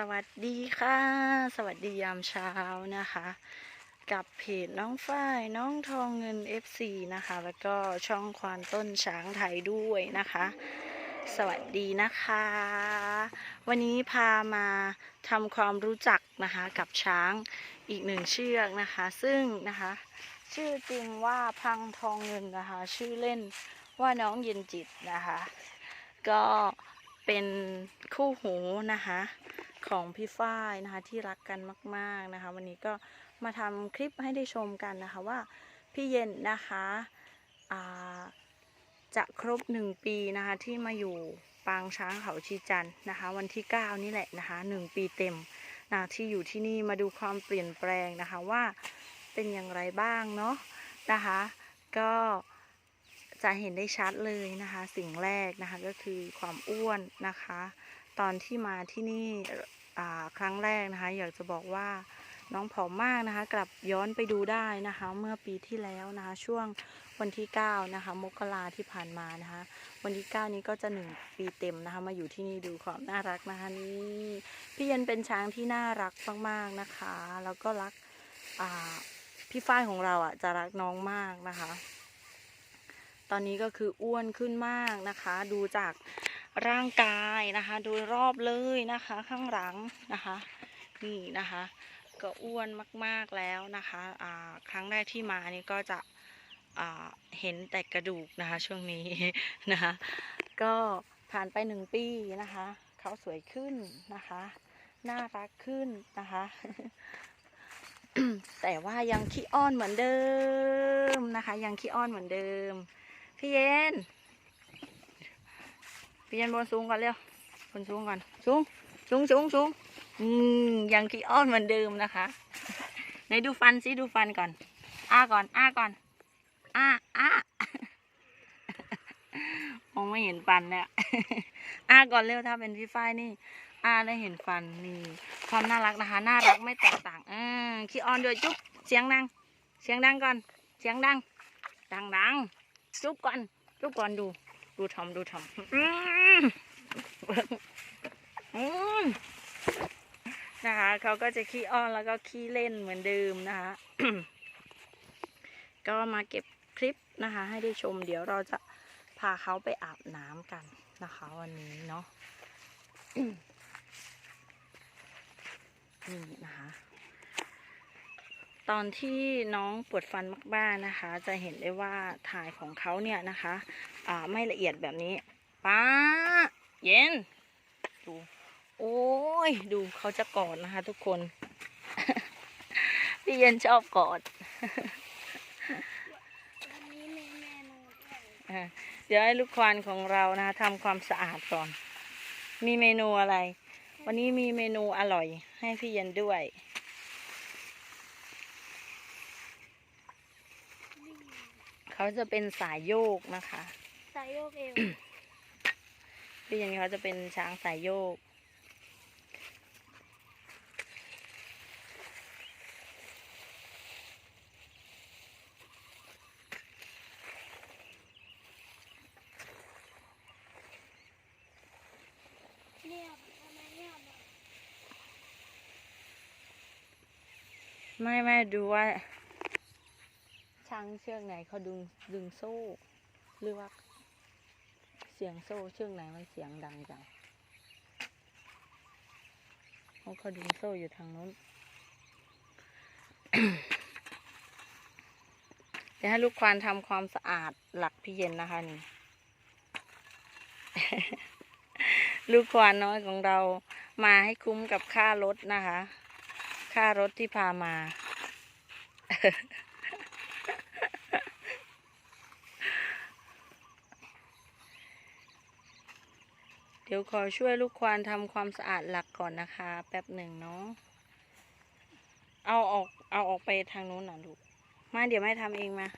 สวัสดีค่ะ สวัสดียามเช้านะคะ กับเพจน้องฝ้ายน้องทองเงิน FC นะคะ แล้วก็ช่องควานต้นช้างไทยด้วยนะคะ สวัสดีนะคะ วันนี้พามาทำความรู้จักนะคะกับช้างอีกหนึ่งเชือกนะคะ ซึ่งนะคะ ชื่อจริงว่าพังทองเงินนะคะ ชื่อเล่นว่าน้องเย็นจิตนะคะ ก็เป็นคู่หูนะคะ ของพี่ฝ้ายนะคะที่รักกันมาก ๆนะคะ วันนี้ก็มาทำคลิปให้ได้ชมกันนะคะว่าพี่เย็นนะคะจะครบหนึ่งปีนะคะที่มาอยู่ปางช้างเขาชีจันนะคะ วันที่ 9 นี่แหละนะคะหนึ่งปีเต็มนะที่อยู่ที่นี่มาดูความเปลี่ยนแปลงนะคะว่าเป็นอย่างไรบ้างเนาะนะคะ ก็จะเห็นได้ชัดเลยนะคะ สิ่งแรกนะคะก็คือความอ้วนนะคะ ตอนที่มาที่นี่ครั้งแรกนะคะ อยากจะบอกว่าน้องผอมมากนะคะ กลับย้อนไปดูได้นะคะ เมื่อปีที่แล้วนะคะ ช่วงวันที่ 9 นะคะ มกราที่ผ่านมานะคะ วันที่ 9 นี้ก็จะ 1 ปีเต็มนะคะ มาอยู่ที่นี่ดูความน่ารักนะคะนี่พี่เย็นเป็นช้างที่น่ารักมากๆนะคะ แล้วก็รักพี่ฝ้ายของเราอะจะรักน้องมากนะคะ ตอนนี้ก็คืออ้วนขึ้นมากนะคะ ดูจาก ร่างกายนะคะ โดยรอบเลยนะคะ ข้างหลังนะคะ นี่นะคะ ก็อ้วนมากๆแล้วนะคะครั้งแรกที่มานี่ก็จะเห็นแต่กระดูกนะคะ ช่วงนี้นะคะ ก็ผ่านไปหนึ่งปีนะคะเขาสวยขึ้นนะคะ น่ารักขึ้นนะคะ แต่ว่ายังขี้อ้อนเหมือนเดิมนะคะ ยังขี้อ้อนเหมือนเดิมพี่เย็น พี่ย็นบนสูงก่อนเร็วบนสูงก่อนสูงสูงสูงสูงอืมยังขี้อ้อนเหมือนเดิมนะคะไหนดูฟันสิดูฟันก่อน อ้าก่อนอ้าก่อน อ้าอ้ามองไม่เห็นฟันเนี่ยอ้าก่อนเร็วถ้าเป็นพี่ฝ้ายนี่ อ้าได้เห็นฟันนี่ ความน่ารักนะคะน่ารักไม่แตกต่างอืมขี้อ้อนด้วยจุ๊บเสียงดัง เสียงดังก่อน เสียงดัง ดังดังจุ๊บก่อนจุ๊บก่อนดู ดูทำดูทอมอืม นะคะเขาก็จะขี้อ้อนแล้วก็ขี้เล่นเหมือนเดิมนะคะ ก็มาเก็บคลิปนะคะ ให้ได้ชมเดี๋ยวเราจะพาเขาไปอาบน้ำกันนะคะ วันนี้เนาะนี่นะคะ ตอนที่น้องปวดฟันมากๆนะคะ จะเห็นได้ว่าถ่ายของเขาเนี่ยนะคะ อ่าไม่ละเอียดแบบนี้ป้า เย็น ดู โอ้ย ดูเขาจะกอดนะคะ ทุกคน พี่เย็นชอบกอดเมนูด้วยอะเดี๋ยวให้ลูกควานของเรานะคะทำความสะอาดก่อน มีเมนูอะไร วันนี้มีเมนูอร่อย ให้พี่เย็นด้วยเขาจะเป็นสายโยกนะคะ สายโยกเอว พี่ย็นเขาจะเป็นช้างสายโยก ไม่ไม่ดูว่า ช้างเชือกไหนเขาดึงดึงโซ่หรือว่า สียงโซ่เชือกไหนมันเสียงดังจังเขาเขาดึงโซ่อยู่ทางนู้นเดี๋ยวให้ลูกควานทำความสะอาดหลักพี่เย็นนะคะนี่ ลูกควานน้อยของเรามาให้คุ้มกับค่ารถนะคะ ค่ารถที่พามา ดี๋ยวขอช่วยลูกควานทำความสะอาดหลักก่อนนะคะ แป๊บหนึ่งเนาะ เอาออก เอาออกไปทางนู้นน่ะลูก มาเดี๋ยวแม่ทำเองมา